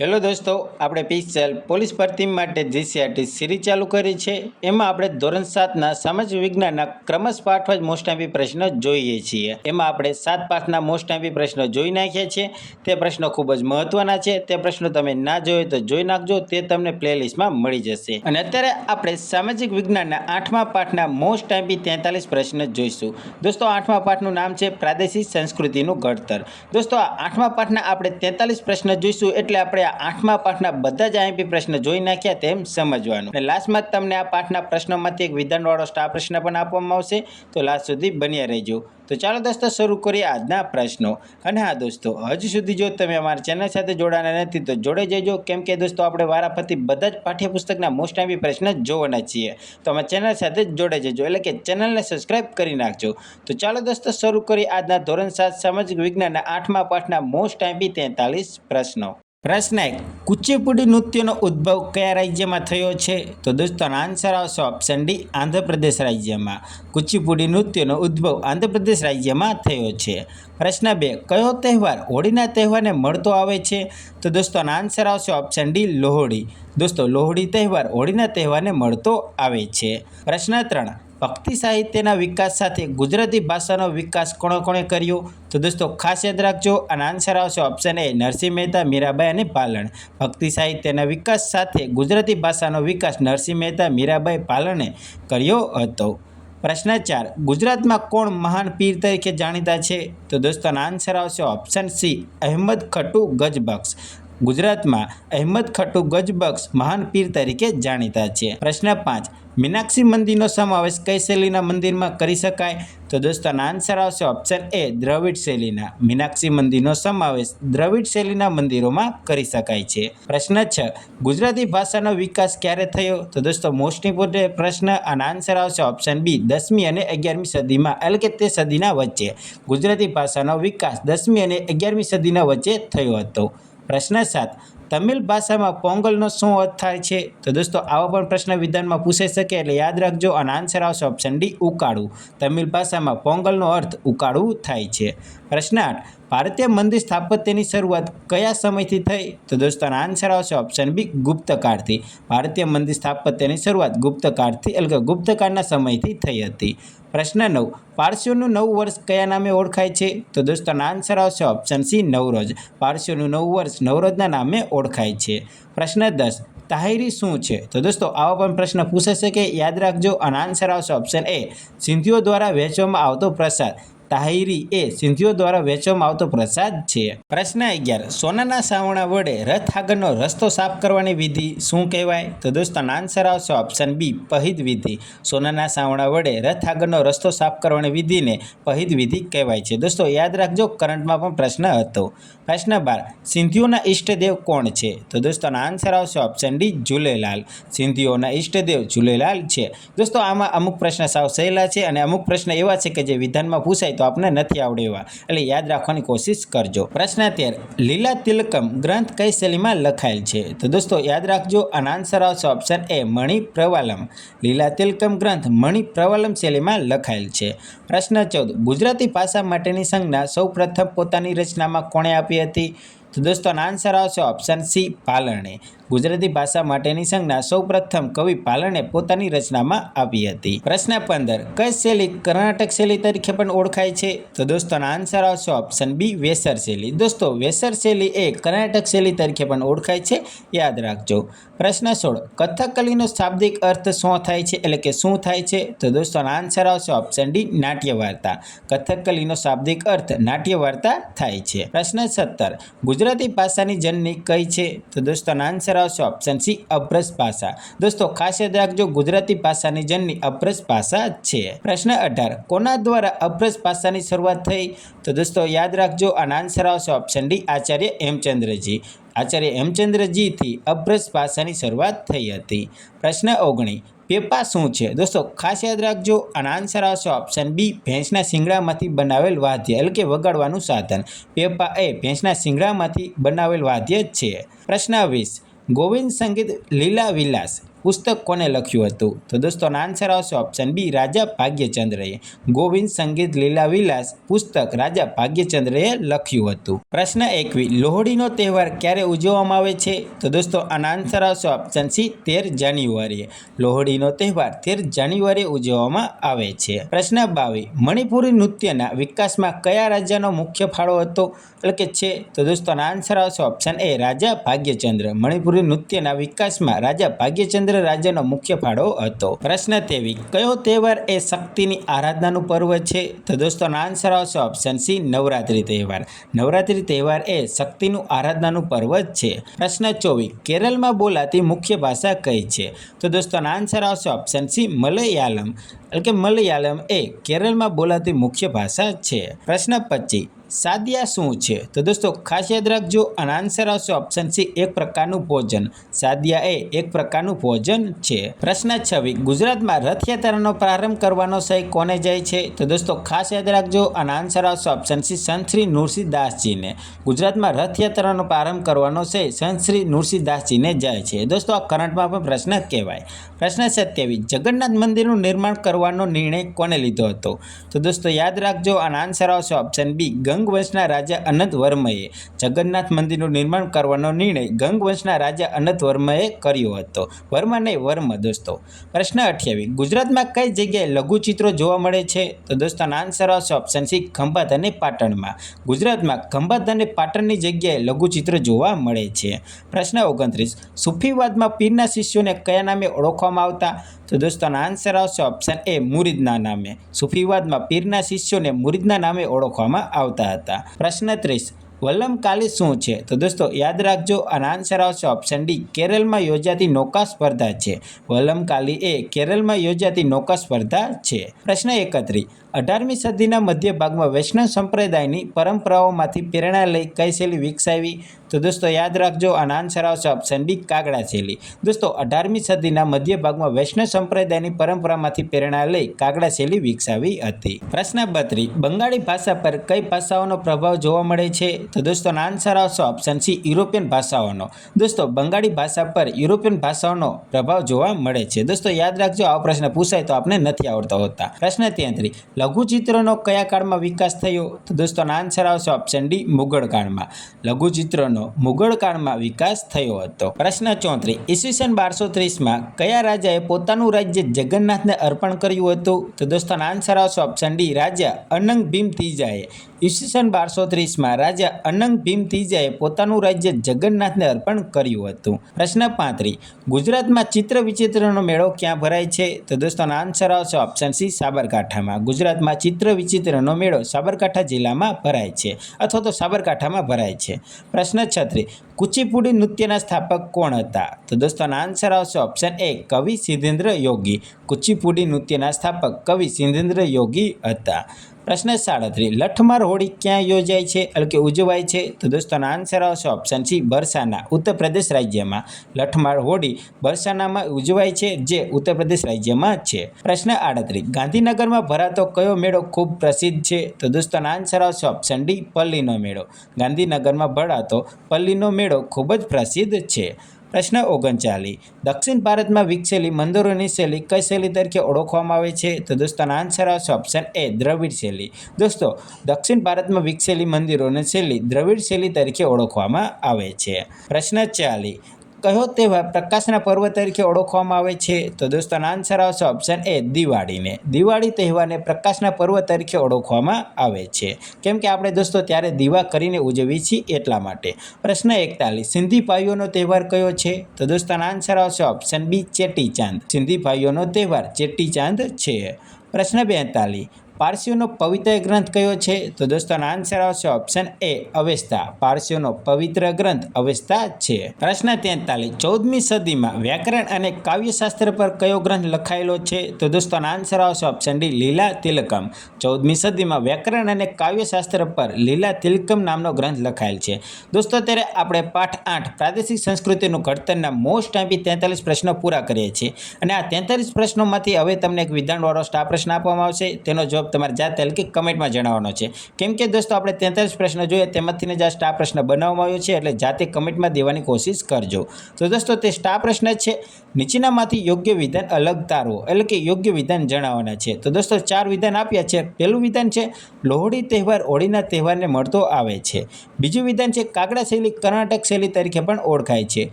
Hello દોસ્તો, આપણે pixel police ભરતી માટે જીસીઆરટી સિરીઝ ચાલુ કરી છે. એમાં આપણે ધોરણ સાતના સામાજિક વિજ્ઞાનના ક્રમશ પાઠવા મોસ્ટ એમ્પી પ્રશ્ન જોઈએ છીએ. એમાં આપણે સાત પાઠના મોસ્ટ એમ્પી પ્રશ્નો જોઈ નાખ્યા છે. તે પ્રશ્નો ખૂબ જ મહત્વના છે. તે પ્રશ્નો તમે ના જોયો તો જોઈ નાખજો, તે તમને પ્લેલિસ્ટમાં મળી જશે. અને અત્યારે આપણે સામાજિક વિજ્ઞાનના આઠમા પાઠના મોસ્ટ એમ્પી તેતાલીસ પ્રશ્ન જોઈશું. દોસ્તો, આઠમા પાઠનું નામ છે પ્રાદેશિક સંસ્કૃતિનું ઘડતર. દોસ્તો આઠમા પાઠના આપણે તેતાલીસ પ્રશ્ન જોઈશું એટલે આપણે આ આઠમા પાઠના બધા જ આઈપી પ્રશ્ન જોઈ નાખ્યા તેમ સમજવાનું. અને લાસ્ટમાં તમને આ પાઠના પ્રશ્નોમાંથી એક વિધાનવાળો સ્ટાર પ્રશ્ન પણ આપવામાં આવશે. તો લાસ્ટ સુધી બન્યા રહેજો. તો ચાલો દોસ્તો, શરૂ કરીએ આજના પ્રશ્નો. અને હા દોસ્તો, હજુ સુધી જો તમે અમારી ચેનલ સાથે જોડાના નથી, તો જોડે જજો. કેમ કે દોસ્તો, આપણે વારાફરતી બધા જ પાઠ્યપુસ્તકના મોસ્ટ આઈપી પ્રશ્ન જોવાના છીએ. તો અમારી ચેનલ સાથે જોડે જજો, એટલે કે ચેનલને સબસ્ક્રાઇબ કરી નાખજો. તો ચાલો દોસ્તો, શરૂ કરીએ આજના ધોરણ સાત સામાજિક વિજ્ઞાનના આઠમા પાઠના મોસ્ટ આઈપી તેતાલીસ પ્રશ્નો. પ્રશ્ન એક કુચીપુડી નૃત્યનો ઉદ્ભવ કયા રાજ્યમાં થયો છે? તો દોસ્તો આન્સર આવશે ઓપ્શન ડી આંધ્રપ્રદેશ રાજ્યમાં. કુચીપુડી નૃત્યનો ઉદ્ભવ આંધ્રપ્રદેશ રાજ્યમાં થયો છે. પ્રશ્ન બે, કયો તહેવાર હોળીના તહેવારને મળતો આવે છે? તો દોસ્તો આન્સર આવશે ઓપ્શન ડી લોહડી. દોસ્તો, લોહડી તહેવાર હોળીના તહેવારને મળતો આવે છે. પ્રશ્ન ત્રણ ભક્તિ સાહિત્યના વિકાસ સાથે ગુજરાતી ભાષાનો વિકાસ કોણે કોણે કર્યો? તો દોસ્તો, ખાસ યાદ રાખજો અને આન્સર આવશે ઓપ્શન એ નરસિંહ મહેતા, મીરાબાઈ અને પાલણ ભક્તિ સાહિત્યના વિકાસ સાથે ગુજરાતી ભાષાનો વિકાસ નરસિંહ મહેતા, મીરાબાઈ પાલણે કર્યો હતો. પ્રશ્ન ચાર, ગુજરાતમાં કોણ મહાન પીર તરીકે જાણીતા છે? તો દોસ્તો આન્સર આવશે ઓપ્શન સી અહેમદ ખટુ ગજબક્ષ. ગુજરાતમાં અહેમદ ખટુ ગજબક્ષ મહાન પીર તરીકે જાણીતા છે. પ્રશ્ન પાંચ મીનાક્ષી મંદિરનો સમાવેશ કઈ શૈલીના મંદિરમાં કરી શકાય? તો દોસ્તો આન્સર આવશે ઓપ્શન એ દ્રવિડ શૈલીના. મીનાક્ષી મંદિરનો સમાવેશ દ્રવિડ શૈલીના મંદિરોમાં કરી શકાય છે. પ્રશ્ન છ, ગુજરાતી ભાષાનો વિકાસ ક્યારે થયો? તો દોસ્તો મોસ્ટ ઇમ્પોર્ટન્ટ પ્રશ્ન અને આન્સર આવશે ઓપ્શન બી દસમી અને અગિયારમી સદીમાં, એટલે કે તે સદીના વચ્ચે. ગુજરાતી ભાષાનો વિકાસ દસમી અને અગિયારમી સદીના વચ્ચે થયો હતો. પ્રશ્ન સાત તમિલ ભાષામાં પોંગલનો શું અર્થ થાય છે? તો દોસ્તો, આવા પણ પ્રશ્ન વિધાનમાં પૂછાઈ શકે એટલે યાદ રાખજો અને આન્સર આવશે ઓપ્શન ડી ઉકાળું. તમિલ ભાષામાં પોંગલનો અર્થ ઉકાળું થાય છે. પ્રશ્ન આઠ ભારતીય મંદિર સ્થાપત્યની શરૂઆત કયા સમયથી થઈ? તો દોસ્તો આન્સર આવશે ઓપ્શન બી ગુપ્તકાળથી. ભારતીય મંદિર સ્થાપત્યની શરૂઆત ગુપ્તકાળથી, એટલે કે ગુપ્તકાળના સમયથી થઈ હતી. પ્રશ્ન નવ, પારસીઓનું નવું વર્ષ કયા નામે ઓળખાય છે? તો દોસ્તોનો આન્સર આવશે ઓપ્શન સી નવરોજ. પારસીઓનું નવું વર્ષ નવરોજના નામે ઓળખાય છે. પ્રશ્ન દસ, તાહિરી શું છે? તો દોસ્તો, આવા પણ પ્રશ્ન પૂછાશે શકે યાદ રાખજો. અને આન્સર આવશે ઓપ્શન એ સિંધીઓ દ્વારા વહેંચવામાં આવતો પ્રસાદ. તાહિરી એ સિંધીઓ દ્વારા વેચવામાં આવતો પ્રસાદ છે. પ્રશ્ન અગિયાર, સોનાના સાવણા વડે રથ આગળનો રસ્તો સાફ કરવાની વિધિ શું કહેવાય? તો દોસ્તો આન્સર આવશે ઓપ્શન બી પહિદ વિધિ. સોનાના સાવણા વડે રથ આગળનો રસ્તો સાફ કરવાની વિધિને પહિદ વિધિ કહેવાય છે. દોસ્તો, યાદ રાખજો, કરંટમાં પણ પ્રશ્ન હતો. પ્રશ્ન બાર, સિંધીઓના ઈષ્ટદેવ કોણ છે? તો દોસ્તો આન્સર આવશે ઓપ્શન ડી ઝૂલેલાલ. સિંધીઓના ઈષ્ટદેવ ઝૂલેલાલ છે. દોસ્તો, આમાં અમુક પ્રશ્ન સાવ સહેલા છે અને અમુક પ્રશ્ન એવા છે કે જે વિધાનમાં પૂછાય તો આપને નથી આવડે એવા. એટલે યાદ રાખવાની કોશિશ કરજો. પ્રશ્ન તેર, લીલા તિલકમ ગ્રંથ કઈ શૈલીમાં લખાયેલ છે? તો દોસ્તો, યાદ રાખજો અને આન્સર આવશે ઓપ્શન એ મણિ પ્રવાલમ લીલા તિલકમ ગ્રંથ મણિ પ્રવાલમ શૈલીમાં લખાયેલ છે. પ્રશ્ન ચૌદ, ગુજરાતી ભાષા માટેની સંજ્ઞા સૌ પ્રથમ પોતાની રચનામાં કોણે આપી હતી? તો દોસ્તો આન્સર આવશે ઓપ્શન સી પાલણે. ગુજરાતી ભાષા માટેની સંજ્ઞા સૌ પ્રથમ કવિ પાલણે પોતાની રચનામાં આપી હતી. પ્રશ્ન પંદર, કઈ શૈલી કર્ણાટક શૈલી તરીકે પણ ઓળખાય છે? તો દોસ્તો આન્સર આવશે ઓપ્શન બી વેસર શૈલી. દોસ્તો, વેસર શૈલી એ કર્ણાટક શૈલી તરીકે પણ ઓળખાય છે. યાદ રાખજો. પ્રશ્ન સોળ. કથકલીનો શાબ્દિક અર્થ શું થાય છે? એટલે કે શું થાય છે? તો દોસ્તો આન્સર આવશે ઓપ્શન ડી નાટ્ય વાર્તા કથકલીનો શાબ્દિક અર્થ નાટ્ય વાર્તા થાય છે. પ્રશ્ન સત્તર. ગુજરાતી ભાષાની જનની કઈ છે? તો દોસ્તો આન્સર આવશે ઓપ્શન સી, અભ્રસ ભાષા. દોસ્તો, ખાસ યાદ રાખજો, ગુજરાતી ભાષાની જનની અભ્રસ ભાષા છે. પ્રશ્ન અઢાર. કોના દ્વારા અભ્રસ ભાષાની શરૂઆત થઈ? તો દોસ્તો, યાદ રાખજો, અને આન્સર આવશે ઓપ્શન ડી, આચાર્ય હેમચંદ્રજી. આચાર્ય હેમચંદ્રજીથી અભ્રસ ભાષાની શરૂઆત થઈ હતી. પ્રશ્ન ઓગણી, પેપા શું છે? દોસ્તો, ખાસ યાદ રાખજો અને આન્સર આવશે ઓપ્શન બી ભેંસના શિંગડામાંથી બનાવેલ વાદ્ય, એટલે કે વગાડવાનું સાધન. પેપા એ ભેંસના શિંગડામાંથી બનાવેલ વાદ્ય છે. પ્રશ્ન વીસ, ગોવિંદ સંગીત લીલા વિલાસ પુસ્તક કોને લખ્યું હતું? તો દોસ્તો આન્સર આવશે ઓપ્શન બી રાજા ભાગ્યચંદ્રએ. ગોવિંદ સંગીત લીલા વિલાસ પુસ્તક રાજા ભાગ્યચંદ્રએ લખ્યું હતું. પ્રશ્ન એકવી, લોહડીનો તહેવાર ક્યારે ઉજવવામાં આવે છે? તો દોસ્તો, આનો આન્સર આવશે ઓપ્શન સી તેર જાન્યુઆરીએ. લોહડીનો તહેવાર તેર જાન્યુઆરીએ ઉજવવામાં આવે છે. પ્રશ્ન બાવી, મણિપુરી નૃત્યના વિકાસમાં કયા રાજાનો મુખ્ય ફાળો હતો? એટલે કે છે, તો દોસ્તો, આનો આન્સર આવશે ઓપ્શન એ રાજા ભાગ્યચંદ્ર. મણિપુરી નૃત્યના વિકાસમાં રાજા ભાગ્યચંદ્ર રાજાનો મુખ્ય ફાળો હતો. પ્રશ્ન તેવી, કયો તહેવાર એ શક્તિની આરાધનાનું પર્વ છે? તો દોસ્તો, આનો આન્સર આવશે ઓપ્શન સી નવરાત્રિ તહેવાર. નવરાત્રિ તહેવાર એ શક્તિનું આરાધનાનું પર્વ છે. પ્રશ્ન ચોવીસ, કેરળમાં બોલાતી મુખ્ય ભાષા કઈ છે? તો દોસ્તો, આનો આન્સર આવશે ઓપ્શન સી મલયાલમ. એટલે કે મલયાલમ એ કેરળમાં બોલાતી મુખ્ય ભાષા છે. પ્રશ્ન પચીસ સાદિયા શું છે? તો દોસ્તો, ખાસ યાદ રાખજો આનો આન્સર આવશે ઓપ્શન સી એક પ્રકારનું ભોજન. સાદિયા એ એક પ્રકારનું ભોજન છે. પ્રશ્ન છવ્વીસ, ગુજરાતમાં રથયાત્રાનો પ્રારંભ કરવાનો સહી કોને જાય છે? તો દોસ્તો, ખાસ યાદ રાખજો આનો આન્સર આવશે ઓપ્શન સી સંતશ્રી નૃસિંહદાસજીને. ગુજરાતમાં રથયાત્રાનો પ્રારંભ કરવાનો સહી સંતશ્રી નૃસિંહદાસજીને જાય છે. દોસ્તો, આ કરંટમાં પણ પ્રશ્ન કહેવાય. પ્રશ્ન સત્યાવીસ, જગન્નાથ મંદિરનું નિર્માણ કરવાનો નિર્ણય કોને લીધો હતો? તો દોસ્તો, યાદ રાખજો આનો આન્સર આવશે ઓપ્શન બી ગંગવંશના રાજા અનંત વર્મએ જગન્નાથ મંદિરનું નિર્માણ કરવાનો નિર્ણય ગંગવંશના રાજા અનંત વર્મએ કર્યો હતો. વર્મા નહીં વર્મ દોસ્તો, પ્રશ્ન અઠ્યાવીસ, ગુજરાતમાં કઈ જગ્યાએ લઘુચિત્રો જોવા મળે છે? તો દોસ્તો, આનો આન્સર આવશે ઓપ્શન સી, ખંભાત અને પાટણમાં. ગુજરાતમાં ખંભાત અને પાટણની જગ્યાએ લઘુચિત્ર જોવા મળે છે. પ્રશ્ન ઓગણત્રીસ, સુફીવાદમાં પીરના શિષ્યોને કયા નામે ઓળખવામાં આવતા? તો દોસ્તોના આનો આન્સર આવશે ઓપ્શન એ, મુરીદના નામે. સુફીવાદમાં પીરના શિષ્યોને મુરીદના નામે ઓળખવામાં આવતા. હતા. પ્રશ્ન ત્રીસ વલ્લમકાલી શું છે? તો દોસ્તો, યાદ રાખજો, આનો આન્સર આવશે ઓપ્શન ડી કેરળમાં યોજાતી નૌકા સ્પર્ધા છે. વલ્લમકાલી એ કેરળમાં યોજાતી નૌકા સ્પર્ધા છે. પ્રશ્ન એકત્રીસ અઢારમી સદીના મધ્ય ભાગમાં વૈષ્ણવ સંપ્રદાયની પરંપરાઓમાંથી પ્રેરણા લઈ કઈ શૈલી વિકસાવી. તો દોસ્તો, યાદ રાખજો આનો આન્સર આવશે ઓપ્શન બી કાગડા શૈલી દોસ્તો, અઢારમી સદીના મધ્ય ભાગમાં વૈષ્ણવ સંપ્રદાયની પરંપરામાંથી પ્રેરણા લઈ કાગડા શૈલી વિકસાવી હતી. પ્રશ્ન બત્રી, બંગાળી ભાષા પર કઈ ભાષાઓનો પ્રભાવ જોવા મળે છે? તો દોસ્તો આન્સર આવશે ઓપ્શન સી યુરોપિયન ભાષાઓનો. દોસ્તો, બંગાળી ભાષા પર યુરોપિયન ભાષાઓનો પ્રભાવ જોવા મળે છે. દોસ્તો, યાદ રાખજો, આવો પ્રશ્ન પૂછાય તો આપણે નથી આવડતો હોતા. પ્રશ્ન તેત્રીસ લઘુચિત્રનો કયા કાળમાં વિકાસ થયો? તો દોસ્તો આન્સર આવશે ઓપ્શન ડી મુગળ કાળમાં. લઘુચિત્રનો મુગળ કાળમાં વિકાસ થયો હતો. પ્રશ્ન ચોત્રીસ, ઈસવીસન બારસો ત્રીસમાં કયા રાજાએ પોતાનું રાજ્ય જગન્નાથને અર્પણ કર્યું હતું? તો દોસ્તો આન્સર આવશે ઓપ્શન ડી રાજા અનંગ ભીમ ત્રીજાએ ઈસવીસન બારસો ત્રીસમાં રાજા અનંગ ભીમ ત્રીજાએ પોતાનું રાજ્ય જગન્નાથને અર્પણ કર્યું હતું. પ્રશ્ન પાંત્રી, ગુજરાતમાં ચિત્ર વિચિત્રનો મેળો ક્યાં ભરાય છે? તો દોસ્તોનો આન્સર આવશે ઓપ્શન સી, સાબરકાંઠામાં. ગુજરાતમાં ચિત્ર વિચિત્રનો મેળો સાબરકાંઠા જિલ્લામાં ભરાય છે, અથવા તો સાબરકાંઠામાં ભરાય છે. પ્રશ્ન છત્રીસ કુચીપુડી નૃત્યના સ્થાપક કોણ હતા? તો દોસ્તોના આન્સર આવશે ઓપ્શન એ કવિ સિદ્ધેન્દ્ર યોગી. કુચીપુડી નૃત્યના સ્થાપક કવિ સિદ્ધેન્દ્ર યોગી હતા. પ્રશ્ન સાડત્રીસ, લઠમાર હોળી ક્યાં યોજાય છે? એટલે કે ઉજવાય છે? તો દોસ્તોનો આન્સર આવશે ઓપ્શન સી બરસાના, ઉત્તર પ્રદેશ રાજ્યમાં. લઠમાર હોળી બરસાનામાં ઉજવાય છે, જે ઉત્તર પ્રદેશ રાજ્યમાં છે. પ્રશ્ન આડત્રીસ, ગાંધીનગરમાં ભરાતો કયો મેળો ખૂબ પ્રસિદ્ધ છે? તો દોસ્તોનો આન્સર આવશે ઓપ્શન ડી પલ્લીનો મેળો. ગાંધીનગરમાં ભરાતો પલ્લીનો મેળો ખૂબ જ પ્રસિદ્ધ છે. પ્રશ્ન ઓગણચાલીસ. દક્ષિણ ભારતમાં વિકસેલી મંદિરોની શૈલી કઈ શૈલી તરીકે ઓળખવામાં આવે છે? તો દોસ્તોનો આન્સર આવશે ઓપ્શન એ દ્રવિડ શૈલી. દોસ્તો, દક્ષિણ ભારતમાં વિકસેલી મંદિરોની શૈલી દ્રવિડ શૈલી તરીકે ઓળખવામાં આવે છે. પ્રશ્ન ચાલીસ. કયો તહેવાર પ્રકાશના પર્વ તરીકે ઓળખવામાં આવે છે? તો દોસ્તોનો આન્સર આવશે ઓપ્શન એ દિવાળીને. દિવાળી તહેવારને પ્રકાશના પર્વ તરીકે ઓળખવામાં આવે છે. કેમ કે આપણે દોસ્તો ત્યારે દીવા કરીને ઉજવીએ છીએ એટલા માટે. પ્રશ્ન એકતાલીસ, સિંધી ભાઈઓનો તહેવાર કયો છે? તો દોસ્તોનો આન્સર આવશે ઓપ્શન બી ચેટી ચાંદ સિંધી ભાઈઓનો તહેવાર ચેટી ચાંદ છે. પ્રશ્ન બેતાલીસ પારસીઓનો પવિત્ર ગ્રંથ કયો છે? તો દોસ્તોનો આન્સર આવશે ઓપ્શન એ અવેસ્તા પારસીઓનો પવિત્ર ગ્રંથ અવેસ્તા છે. પ્રશ્ન તેતાલીસ. ચૌદમી સદીમાં વ્યાકરણ અને કાવ્યશાસ્ત્ર પર કયો ગ્રંથ લખાયેલો છે? તો દોસ્તોનો આન્સર આવશે ઓપ્શન ડી લીલા તિલકમ. ચૌદમી સદીમાં વ્યાકરણ અને કાવ્યશાસ્ત્ર પર લીલા તિલકમ નામનો ગ્રંથ લખાયેલ છે. દોસ્તો, અત્યારે આપણે પાઠ આઠ, પ્રાદેશિક સંસ્કૃતિનું ઘડતરના મોસ્ટ ટાઈમથી તેતાલીસ પ્રશ્નો પૂરા કરીએ છીએ. અને આ તેતાલીસ પ્રશ્નોમાંથી હવે તમને એક વિધાનવાળો સ્ટાર પ્રશ્ન આપવામાં આવશે. તેનો જવાબ જવાબ તમારે જાતે એટલે કે કમેન્ટમાં જણાવવાનો છે. કેમ કે દોસ્તો, આપણે તેતાલીસ પ્રશ્ન જોઈએ તેમાંથીને જ આ સ્ટાર પ્રશ્ન બનાવવામાં આવ્યો છે, એટલે જાતે કમેન્ટમાં દેવાની કોશિશ કરજો. તો દોસ્તો, તે સ્ટાર પ્રશ્ન છે. નીચેનામાંથી યોગ્ય વિધાન અલગ તારવો, એટલે કે યોગ્ય વિધાન જણાવવાના છે. તો દોસ્તો, ચાર વિધાન આપ્યા છે. પહેલું વિધાન છે, લોહડી તહેવાર હોળીના તહેવારને મળતો આવે છે. બીજું વિધાન છે, કાગડા શૈલી કર્ણાટક શૈલી તરીકે પણ ઓળખાય છે.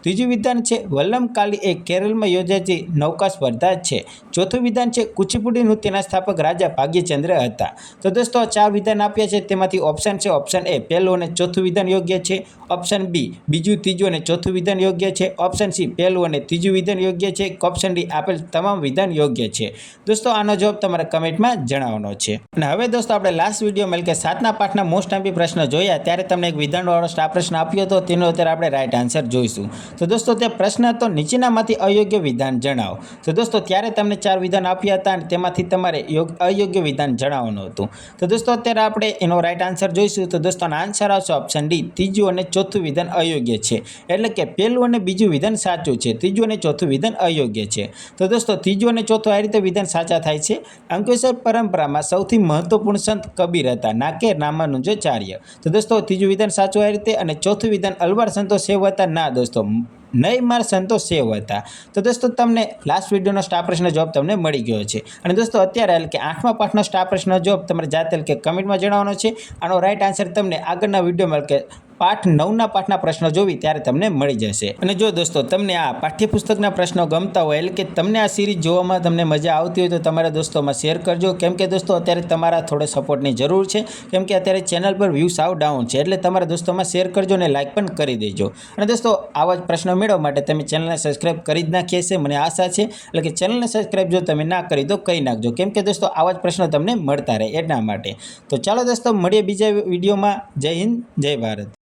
ત્રીજું વિધાન છે વલ્લમકાલી એ કેરળમાં યોજાતી નૌકા સ્પર્ધા છે. ચોથું વિધાન છે, કુચીપુડી નૃત્યના સ્થાપક રાજા ભાગ્યચંદ્ર હતા. તો દોસ્તો, ચાર વિધાન આપ્યા છે. તેમાંથી ઓપ્શન છે ઓપ્શન એ પહેલું અને ચોથું વિધાન યોગ્ય છે. ઓપ્શન બી બીજું, ત્રીજું અને ચોથું વિધાન યોગ્ય છે. ઓપ્શન સી પહેલું અને ત્રીજું વિધાન યોગ્ય છે. ઓપ્શન ડી આપેલ તમામ વિધાન યોગ્ય છે. દોસ્તો, આનો જવાબ તમારે કમેન્ટમાં જણાવવાનો છે. અને હવે દોસ્તો, આપણે લાસ્ટ વીડિયો એટલે કે સાતના પાઠના મોસ્ટ આંબી પ્રશ્ન જોયા. ત્યારે તમને એક વિધાનવાળો સ્ટાર પ્રશ્ન આપ્યો હતો. તેનો અત્યારે આપણે રાઇટ આન્સર જોઈશું. તો દોસ્તો, તે પ્રશ્ન હતો, નીચેનામાંથી અયોગ્ય વિધાન જણાવો. તો દોસ્તો, ત્યારે તમને ચાર વિધાન આપ્યા હતા અને તેમાંથી તમારે યોગ- અયોગ્ય વિધાન જણાવવાનું હતું. તો દોસ્તો, અત્યારે આપણે એનો રાઈટ આન્સર જોઈશું. તો દોસ્તો આન્સર આવશે ઓપ્શન ડી ત્રીજું અને ચોથું વિધાન અયોગ્ય છે. એટલે કે પહેલું અને બીજું વિધાન સાચું છે. ત્રીજું અને ચોથું વિધાન અયોગ્ય છે. તો દોસ્તો, ત્રીજું અને ચોથું આ રીતે વિધાન સાચા થાય છે. અંકલેશ્વર પરંપરામાં સૌથી મહત્વપૂર્ણ સંત કબીર હતા ના કે રામાનુજાચાર્ય તો દોસ્તો, ત્રીજું વિધાન સાચું આ રીતે અને ચોથું વિધાન અલવાર સંતો સેવ હતા. ના દોસ્તો નહીં માર સંતો સેવ હતા. તો દોસ્તો તમને લાસ્ટ વિડીયોનો સ્ટાફ પ્રશ્ન જવાબ તમને મળી ગયો છે. અને દોસ્તો અત્યારે એટલે કે આઠમા પાઠનો સ્ટાફ પ્રશ્ન જવાબ તમારે જાતે કે કમેન્ટમાં જણાવવાનો છે. આનો રાઈટ આન્સર તમને આગળના વિડીયોમાં કે પાઠ નવના પાઠના પ્રશ્નો જોવી ત્યારે તમને મળી જશે. અને જો દોસ્તો, તમને આ પાઠ્યપુસ્તકના પ્રશ્નો ગમતા હોય એટલે કે તમને આ સિરીઝ જોવામાં તમને મજા આવતી હોય તો તમારા દોસ્તોમાં શેર કરજો. કેમ કે દોસ્તો, અત્યારે તમારા થોડો સપોર્ટની જરૂર છે. કેમ કે અત્યારે ચેનલ પર વ્યૂ સાવ ડાઉન છે, એટલે તમારા દોસ્તોમાં શેર કરજો અને લાઇક પણ કરી દેજો. અને દોસ્તો, આવા જ પ્રશ્નો મેળવવા માટે તમે ચેનલને સબસ્ક્રાઇબ કરી જ નાખીએ છે મને આશા છે. એટલે કે ચેનલને સબસ્ક્રાઇબ જો તમે ના કરી તો કહી નાખજો. કેમ કે દોસ્તો, આવા જ પ્રશ્નો તમને મળતા રહે એટલા માટે. તો ચાલો દોસ્તો, મળીએ બીજા વિડીયોમાં. જય હિન્દ, જય ભારત.